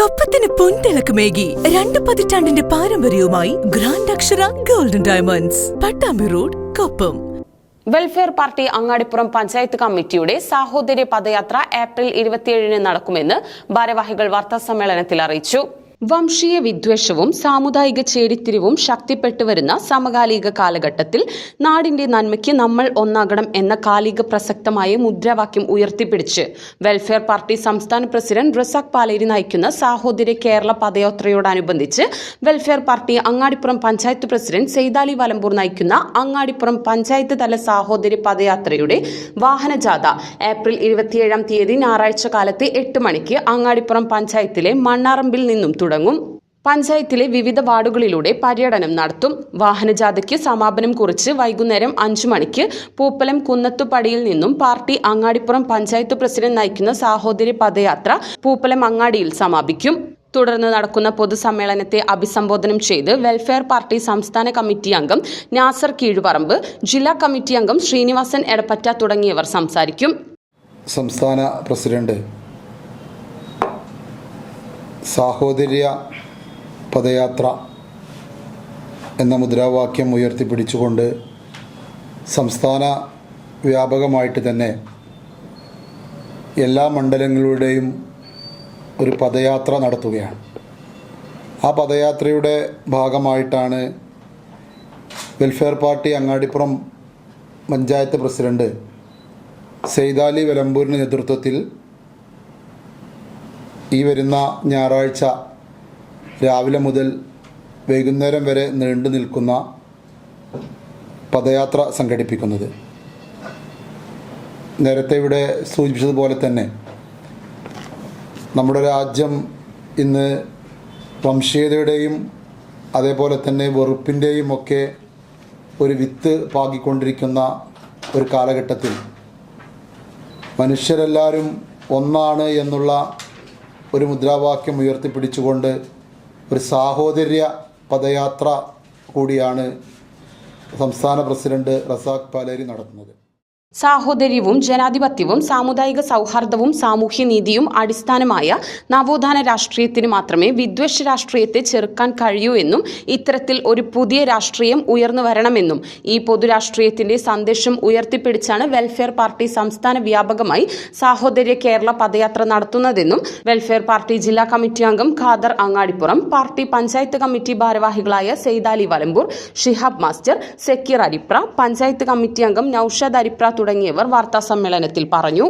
കൊപ്പത്തിന് പൊൻതിളക്കമേകി രണ്ട് പതിറ്റാണ്ടിന്റെ പാരമ്പര്യവുമായി grand Akshara golden diamonds Pattambi road Koppam. Welfare party Angadippuram panchayat കമ്മിറ്റിയുടെ സാഹോദര്യ പദയാത്ര ഏപ്രിൽ ഇരുപത്തിയേഴിന് നടക്കുമെന്ന് ഭാരവാഹികൾ വാർത്താസമ്മേളനത്തിൽ അറിയിച്ചു. വംശീയ വിദ്വേഷവും സാമുദായിക ചേരിത്തിരിവും ശക്തിപ്പെട്ടു വരുന്ന സമകാലിക കാലഘട്ടത്തിൽ നാടിന്റെ നന്മയ്ക്ക് നമ്മൾ ഒന്നാകണം എന്ന കാലിക പ്രസക്തമായ മുദ്രാവാക്യം ഉയർത്തിപ്പിടിച്ച് വെൽഫെയർ പാർട്ടി സംസ്ഥാന പ്രസിഡന്റ് റസാഖ് പാലേരി നയിക്കുന്ന സാഹോദര്യ Kerala പദയാത്രയോടനുബന്ധിച്ച് welfare party Angadippuram panchayat president Saithali Valamboor നയിക്കുന്ന അങ്ങാടിപ്പുറം പഞ്ചായത്ത് തല സാഹോദര്യ പദയാത്രയുടെ വാഹനജാഥ ഏപ്രിൽ ഇരുപത്തിയേഴാം തീയതി ഞായറാഴ്ച കാലത്ത് എട്ട് മണിക്ക് അങ്ങാടിപ്പുറം പഞ്ചായത്തിലെ മണ്ണാറമ്പിൽ നിന്നും തുടങ്ങും. പഞ്ചായത്തിലെ വിവിധ വാർഡുകളിലൂടെ പര്യടനം നടത്തും. വാഹനജാഥയ്ക്ക് സമാപനം കുറിച്ച് വൈകുന്നേരം അഞ്ചു മണിക്ക് പൂപ്പലം കുന്നത്തുപടിയിൽ നിന്നും പാർട്ടി അങ്ങാടിപ്പുറം പഞ്ചായത്ത് പ്രസിഡന്റ് നയിക്കുന്ന സാഹോദര്യ പദയാത്ര പൂപ്പലം അങ്ങാടിയിൽ സമാപിക്കും. തുടർന്ന് നടക്കുന്ന പൊതുസമ്മേളനത്തെ അഭിസംബോധനം ചെയ്ത് വെൽഫെയർ പാർട്ടി സംസ്ഥാന കമ്മിറ്റി അംഗം നാസർ കീഴുപറമ്പ് ജില്ലാ കമ്മിറ്റി അംഗം ശ്രീനിവാസൻ എടപ്പറ്റ തുടങ്ങിയവർ സംസാരിക്കും. സംസ്ഥാന പ്രസിഡന്റ് സാഹോദര്യ പദയാത്ര എന്ന മുദ്രാവാക്യം ഉയർത്തിപ്പിടിച്ചുകൊണ്ട് സംസ്ഥാന വ്യാപകമായിട്ട് തന്നെ എല്ലാ മണ്ഡലങ്ങളുടെയും ഒരു പദയാത്ര നടത്തുകയാണ്. ആ പദയാത്രയുടെ ഭാഗമായിട്ടാണ് welfare party Angadippuram panchayat president Saithali വെലമ്പൂരിന്റെ നേതൃത്വത്തിൽ ഈ വരുന്ന ഞായറാഴ്ച രാവിലെ മുതൽ വൈകുന്നേരം വരെ നീണ്ടു നിൽക്കുന്ന പദയാത്ര സംഘടിപ്പിക്കുന്നത്. നേരത്തെ ഇവിടെ സൂചിപ്പിച്ചതുപോലെ തന്നെ നമ്മുടെ രാജ്യം ഇന്ന് വംശീയതയുടെയും അതേപോലെ തന്നെ വെറുപ്പിന്റെയും ഒക്കെ ഒരു വിത്ത് പാകിക്കൊണ്ടിരിക്കുന്ന ഒരു കാലഘട്ടത്തിൽ മനുഷ്യരെല്ലാവരും ഒന്നാണ് എന്നുള്ള ഒരു മുദ്രാവാക്യം ഉയർത്തിപ്പിടിച്ചുകൊണ്ട് ഒരു സാഹോദര്യ പദയാത്ര കൂടിയാണ് സംസ്ഥാന പ്രസിഡന്റ് റസാഖ് പാലേരി നടത്തുന്നത്. സാഹോദര്യവും ജനാധിപത്യവും സാമുദായിക സൗഹാർദ്ദവും സാമൂഹ്യനീതിയും അടിസ്ഥാനമായ നവോത്ഥാന രാഷ്ട്രീയത്തിന് മാത്രമേ വിദ്വേഷ രാഷ്ട്രീയത്തെ ചെറുക്കാൻ കഴിയൂ എന്നും ഇത്തരത്തിൽ ഒരു പുതിയ രാഷ്ട്രീയം ഉയർന്നു വരണമെന്നും ഈ പൊതുരാഷ്ട്രീയത്തിന്റെ സന്ദേശം ഉയർത്തിപ്പിടിച്ചാണ് വെൽഫെയർ പാർട്ടി സംസ്ഥാന വ്യാപകമായി സാഹോദര്യ കേരള പദയാത്ര നടത്തുന്നതെന്നും വെൽഫെയർ പാർട്ടി ജില്ലാ കമ്മിറ്റി അംഗം ഖാദർ അങ്ങാടിപ്പുറം പാർട്ടി പഞ്ചായത്ത് കമ്മിറ്റി ഭാരവാഹികളായ സെയ്താലി വലമ്പൂർ ഷിഹാബ് മാസ്റ്റർ സെക്യർ അരിപ്ര പഞ്ചായത്ത് കമ്മിറ്റി അംഗം നൌഷാദ് അരിപ്ര തുടങ്ങിയവർ വാർത്താസമ്മേളനത്തിൽ പറഞ്ഞു